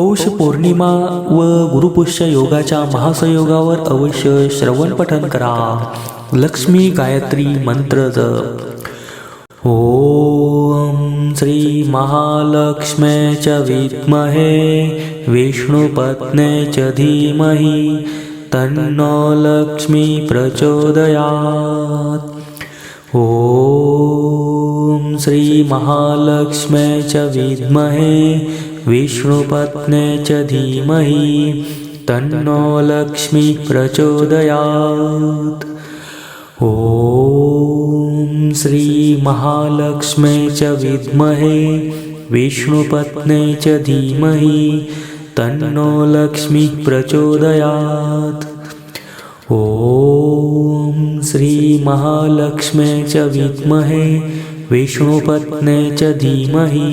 पौष पौर्णिमा व गुरुपुष्य योगाच्या महासंयोगावर अवश्य श्रवण पठन करा. लक्ष्मी गायत्री मंत्र जप. ओम श्री महालक्ष्मे च विद्महे विष्णुपत्ने च धीमही तन्नो लक्ष्मी प्रचोदयात्. ॐ श्री महालक्ष्मे च विद्महे विष्णुपत्ने च धीमहि तन्नो लक्ष्मी प्रचोदयात्। ॐ श्री महालक्ष्मे च विद्महे विष्णुपत्ने च धीमहि तन्नो लक्ष्मी प्रचोदयात्। ॐ श्री महालक्ष्मे च विद्महे विष्णुपत्ने च धीमहि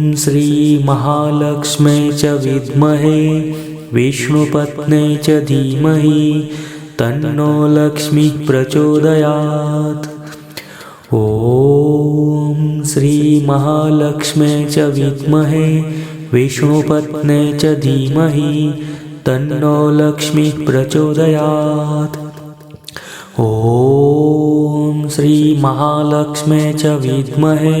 श्री महालक्ष्मे च विद्महे विष्णुपत्ने च धीमहि तन्नो लक्ष्मी प्रचोदयात्। ॐ श्री महालक्ष्मे च विद्महे विष्णुपत्ने च धीमहि तन्नो लक्ष्मीः प्रचोदयात्। ॐ श्रीमहालक्ष्मे च विद्महे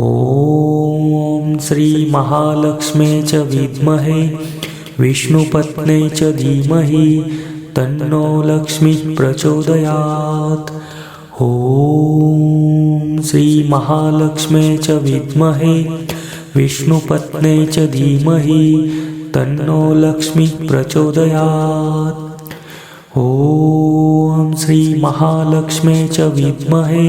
ॐ श्रीमहालक्ष्मे च विद्महे विष्णुपत्ने च धीमहि तन्नो लक्ष्मी प्रचोदयात्। ॐ श्रीमहालक्ष्मे च विद्महे विष्णुपत्ने च धीमहि तन्नो लक्ष्मी प्रचोदयात्। ॐ श्रीमहालक्ष्मे च विद्महे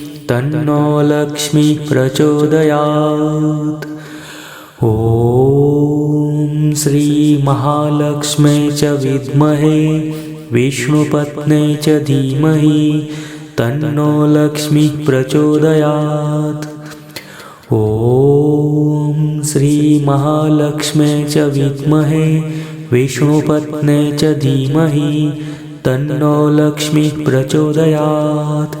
तन्नो लक्ष्मी प्रचोदयात्। ॐ श्रीमहालक्ष्मे च विद्महे विष्णुपत्ने च धीमहि तन्नो लक्ष्मीः प्रचोदयात्। ॐ श्रीमहालक्ष्मे च विद्महे विष्णुपत्ने च धीमहि तन्नो लक्ष्मीः प्रचोदयात्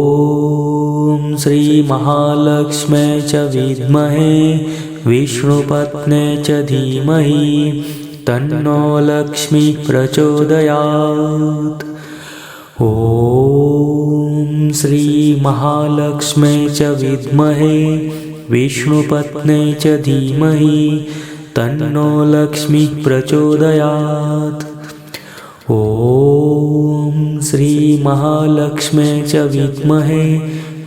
श्रीमहालक्ष्मे च विद्महे विष्णुपत्ने च धीमहि तन्नो लक्ष्मी प्रचोदयात्। ॐ श्रीमहालक्ष्मे च विद्महे विष्णुपत्ने च धीमहि तन्नो लक्ष्मी प्रचोदयात्। ॐ श्रीमहालक्ष्मे च विद्महे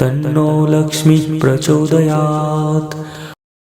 तन्नो लक्ष्मीः प्रचोदयात्